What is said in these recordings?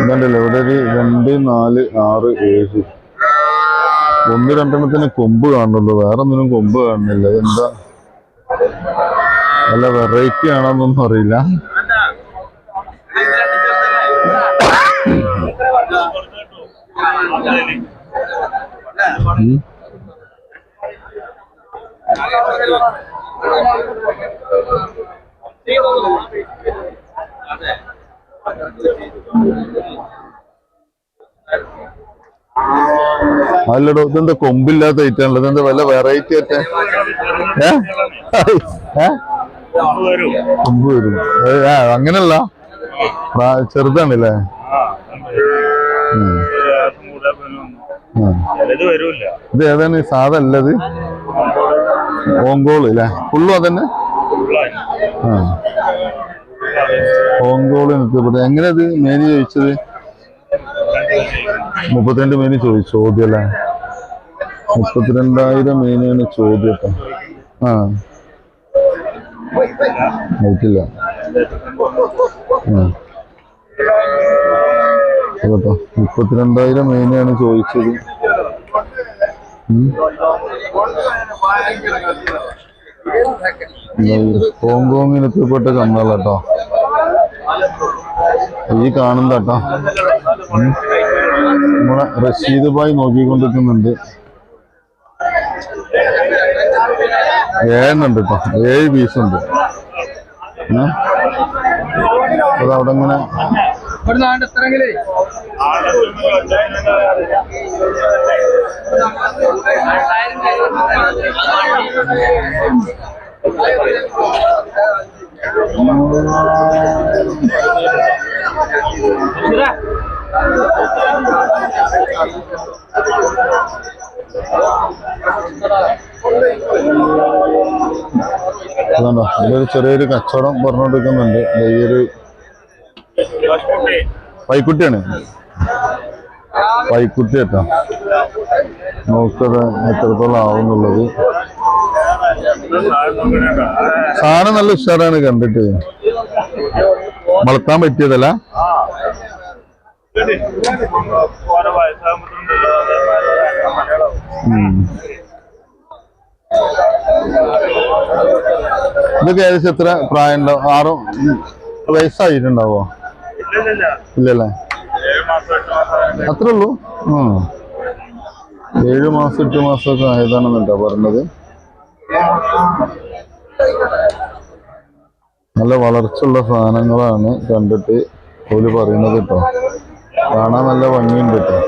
ഇതുണ്ടല്ലോ ഇവിടെ ഒരു രണ്ട് നാല് ആറ് ഏഴ്. ഒന്ന് രണ്ടെണ്ണത്തിന് കൊമ്പ് കാണുന്നുള്ളൂ വേറെ ഒന്നിനും കൊമ്പ് കാണുന്നില്ല. എന്താ നല്ല വെറൈറ്റി ആണോന്നൊന്നും അറിയില്ല. ഉം. അല്ലടോ ഇതെന്താ കൊമ്പില്ലാത്ത ഐറ്റാണല്ലോ ഇതെന്താ വല്ല വെറൈറ്റി ആയിട്ട്? കൊമ്പ് വരും. ആ അങ്ങനല്ല ചെറുതാണല്ലേ? ഇത് ഏതാണ്? സാധ സാധാ അല്ലത് ഓങ്കോൾ അല്ലേ ഫുള്ളും അതന്നെ? ആ. ഓങ്കോൾ നിർത്തിയപ്പെട്ടത് എങ്ങനെ ഇത് മേനി ചോദിച്ചത്? മുപ്പത്തിരണ്ട് മേനി ചോദിച്ചു ചോദ്യം അല്ലേ മുപ്പത്തിരണ്ടായിരം മേനിയാണ് ചോദ്യം ആ. ആയിട്ടില്ല മുപ്പത്തിരണ്ടായിരം മേനിയാണ് ചോദിച്ചത്. ഉം. ഹോങ്കോങ്ങിന് എത്തിപ്പെട്ട കേട്ടോ. ഈ കാണുന്ന കേട്ടോ. നമ്മളെ റഷീദ് ഭായ് നോക്കിക്കൊണ്ടിരിക്കുന്നുണ്ട്. ഏഴുന്നുണ്ട് കേട്ടോ. ഏഴ് പീസ് ഉണ്ട് ഏ? അത് അവിടെ ഇങ്ങനെ അതുകൊണ്ടോ ഇതിലൊരു ചെറിയൊരു കച്ചവടം പറഞ്ഞുകൊണ്ടിരിക്കുന്നുണ്ട് ഈ ഒരു പൈക്കുട്ടിയാണ് പൈക്കുട്ടി കേട്ടോ നോക്കത് എത്രത്തോളം ആവുന്നുള്ളത്? സാധനം നല്ല ഉഷാറാണ് കണ്ടിട്ട്. വളർത്താൻ പറ്റിയതല്ല. ഇതൊക്കെ ഏകദേശം എത്ര പ്രായം ഉണ്ടാവും ആറോ വയസ്സായിട്ടുണ്ടാവോ? ഇല്ലില്ല? അത്രേ ഉള്ളൂ. ഏഴു മാസം എട്ട് മാസമൊക്കെ ആയതാണെന്നുണ്ടോ പറഞ്ഞത്. നല്ല വളർച്ചയുള്ള സാധനങ്ങളാണ് കണ്ടിട്ട് ഓൽ പറയുന്നത് കേട്ടോ. കാണാൻ നല്ല ഭംഗിയുണ്ട് കേട്ടോ.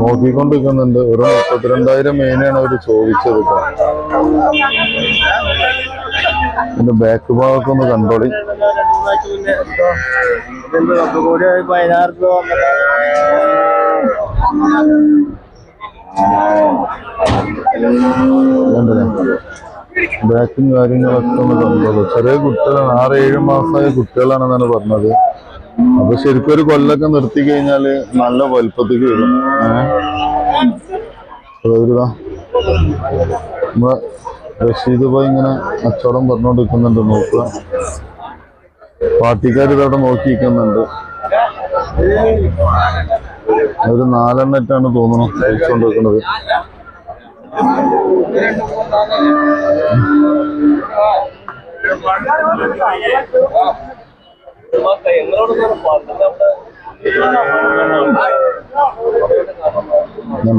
നോക്കിക്കൊണ്ടിരിക്കുന്നുണ്ട്. ഒരു മുപ്പത്തിരണ്ടായിരം മേനെയാണ് അവർ ചോദിച്ചത് കേട്ടോ. എന്റെ ബാക്ക് ഭാഗമൊക്കെ ഒന്ന് കണ്ടോളി. പതിനാറ് രൂപ ബാക്കും കാര്യങ്ങളൊക്കെ ഒന്ന് കണ്ടത് ചെറിയ കുട്ടികളാണ് ആറ് ഏഴ് മാസമായ കുട്ടികളാണെന്നാണ് പറഞ്ഞത്. അപ്പൊ ശരിക്കും ഒരു കൊല്ലൊക്കെ നിർത്തി കഴിഞ്ഞാൽ നല്ല വലുപ്പത്തേക്ക് വരും. റഷീദ് ഭായി ഇങ്ങനെ കച്ചവടം പറഞ്ഞുകൊണ്ടിരിക്കുന്നുണ്ട് നോക്കുക. പാർട്ടിക്കാർ ഇതവിടെ നോക്കിയിരിക്കുന്നുണ്ട്. ഒരു നാലെണ്ണറ്റാണ് തോന്നുന്നു കഴിച്ചുകൊണ്ടിരിക്കുന്നത്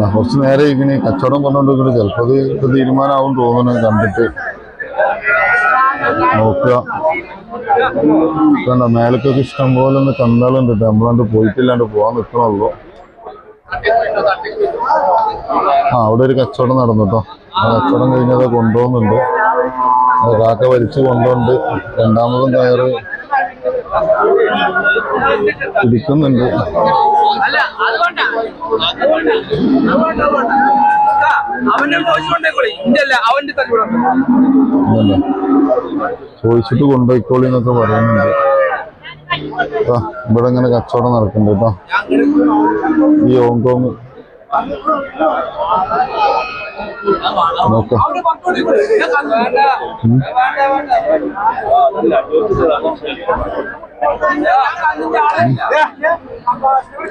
കുറച്ച് നേരെ ഇങ്ങനെ കച്ചവടം പറഞ്ഞുകൊണ്ടിരിക്കുന്നത് ചിലപ്പോൾ അത് ഇപ്പൊ തീരുമാനമാവും തോന്നുന്നു കണ്ടിട്ട്. നോക്കുക. മേലക്കൊക്കെ ഇഷ്ടം പോലെ ഒന്ന് കന്നാലുണ്ട് ട്ടോ. നമ്മളാണ്ട് പോയിട്ടില്ലാണ്ട് പോവാൻ നിൽക്കണുള്ളൂ ആ അവിടെ ഒരു കച്ചവടം നടന്നു കേട്ടോ ആ കച്ചവടം കഴിഞ്ഞത് കൊണ്ടുപോകുന്നുണ്ട്. കാക്ക വലിച്ചു കൊണ്ടുപോണ്ട് രണ്ടാമതും കയറ് പിടിക്കുന്നുണ്ട് ചോദിച്ചിട്ട് കൊണ്ടുപോയിക്കോളി എന്നൊക്കെ പറയുന്നുണ്ട്. ഇവിടെ ഇങ്ങനെ കച്ചവടം നടക്കുന്നുണ്ട് കേട്ടോ. ഈ ഹോങ്കോങ്.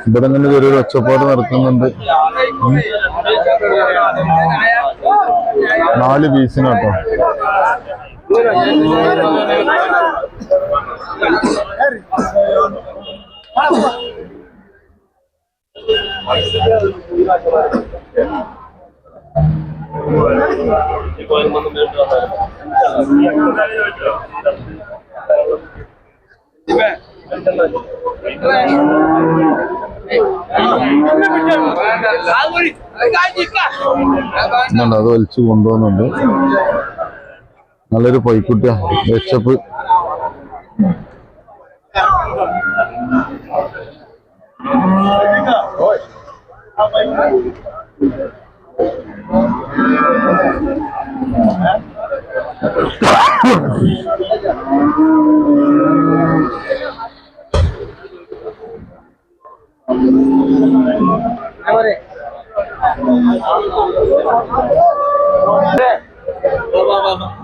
ഇവിടെ ഇങ്ങനെ ചെറിയൊരു ഒച്ചപ്പാട് നടക്കുന്നുണ്ട്. നാല് പീസിനാട്ടോ. അത് വലിച്ചു കൊണ്ടുപോകുന്നുണ്ട്. നല്ലൊരു പൈക്കുട്ടിയ വെച്ചപ്പ്.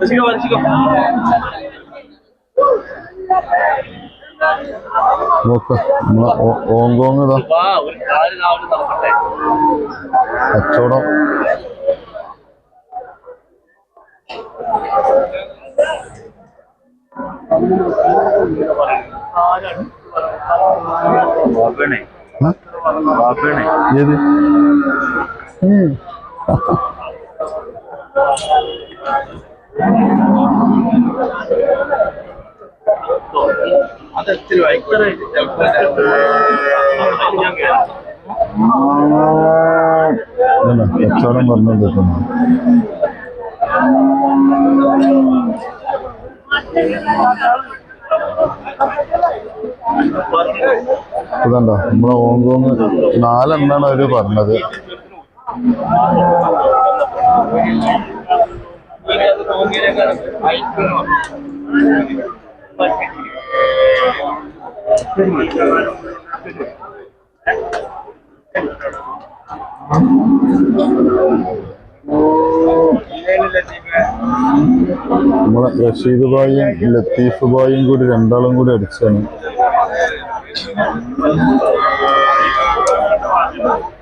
Let's go, let's go. നോക്ക. നമ്മളെ ഹോങ്കോങ് ഇതാ കച്ചവടം. ആ? ഏത് ഉം. ഇതന്നെ, കച്ചവടം പറഞ്ഞോണ്ടിരിക്കുന്നു ഇതുണ്ടോ നമ്മളെ ഹോങ്കോങ് നാലെണ്ണാണ് അവർ പറഞ്ഞത് നമ്മളെ റഷീദ് ബായും ലത്തീഫ് ബായും കൂടി രണ്ടാളും കൂടി അടിച്ചാണ്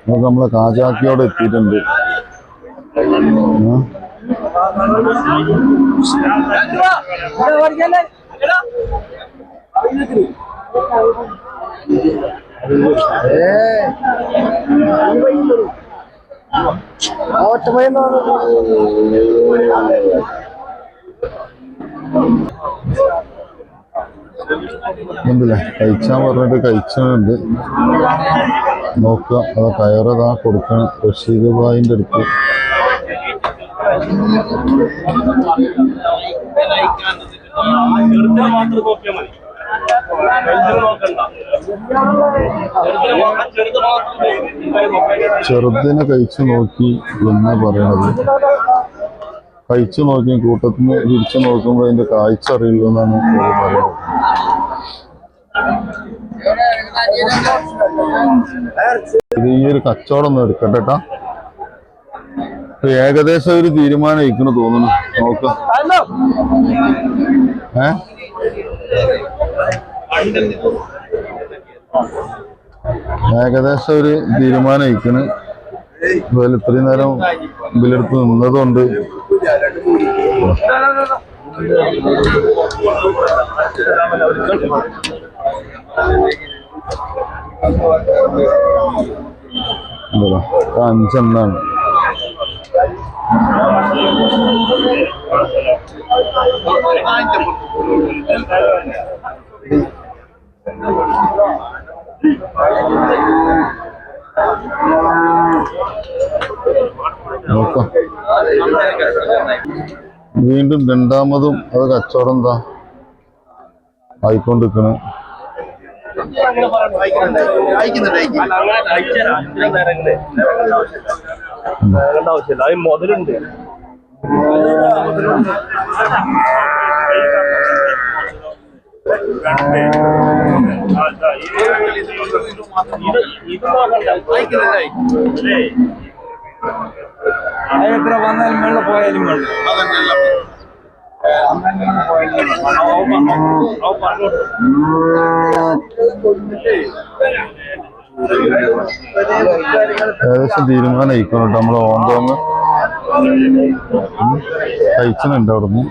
നമുക്ക് നമ്മളെ കാജാക്കിയോടെ എത്തിയിട്ടുണ്ട് ഉം. ഉണ്ടല്ലേ? കഴിച്ചാൻ പറഞ്ഞിട്ട് കഴിച്ചുണ്ട് നോക്കുക അത് കയറതാ കൊടുക്കണം. റഷീദ് ബായിന്റെ അടുത്ത്. മാത്രം നോക്കിയാൽ മതി ചെറുതിനെ കഴിച്ചു നോക്കി എന്ന പറയണത്? കഴിച്ചു നോക്കി കൂട്ടത്തിന് തിരിച്ചു നോക്കുമ്പോൾ അതിന്റെ കാഴ്ച അറിയില്ല എന്നാണ് പറയുന്നത്. ഇത് ഈ ഒരു കച്ചവടം ഒന്ന് എടുക്കട്ടെ കേട്ടാ ഏകദേശം ഒരു തീരുമാനം ഇരിക്കുന്നു തോന്നുന്നു. നോക്ക. ഏ? ഏകദേശം ഒരു തീരുമാനം ഇരിക്കണ് അതുപോലെ ഇത്രയും നേരം ബില്ലെടുത്ത് നിന്നതുകൊണ്ട്. അഞ്ചെണ്ണാണ്. വീണ്ടും രണ്ടാമതും അത് കച്ചവടം എന്താ? ആയിക്കൊണ്ടിരിക്കണേ. ആവശ്യമില്ല. അത് മുതലുണ്ട്. എത്ര വന്നാലും വെള്ളം പോയാലും ഏകദേശം തീരുമാനമായിക്കണം നമ്മൾ നമ്മളെ ഓന്തോന്ന് കഴിച്ചിട്ടുണ്ട് അവിടുന്ന്.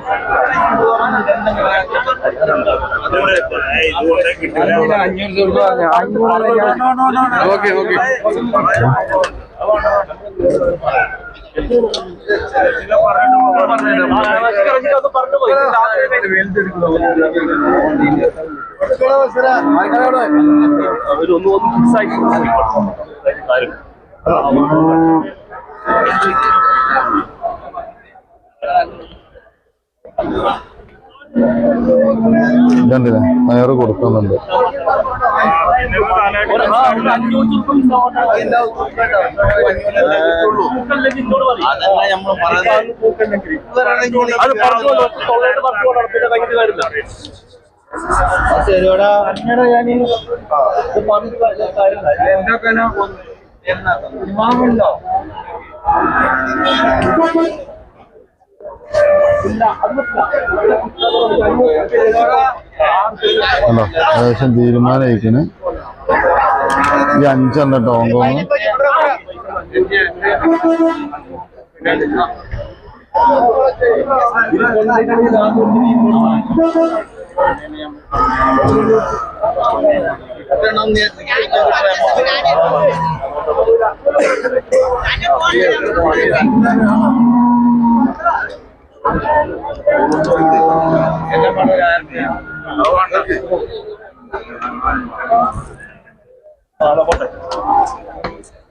അഞ്ഞൂറ് രൂപ ഓക്കെ ഓക്കെ അവരൊന്നും ഒന്ന് മിസ്സാക്കി കാര്യം ഇതുണ്ടല്ലേ അയറ് കൊടുക്കുന്നുണ്ട് ഒരു കൊടുക്കുന്നുണ്ട്. അത് ഇമാമുണ്ടോ അല്ലോ ഏകദേശം തീരുമാനമായിക്കണ്. ഈ അഞ്ചെണ്ണ ടോങ്കോങ് ഹോങ്കോങ്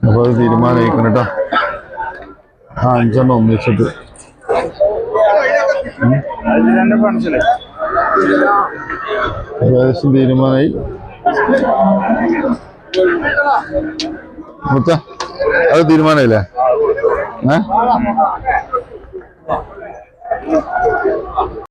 അപ്പൊ അത് തീരുമാനമായിക്കണം കേട്ടോ. ആ അഞ്ചെണ്ണം ഒന്നിച്ചിട്ട് ഏകദേശം തീരുമാനമായി. അത് തീരുമാനമില്ലേ ഏ? thank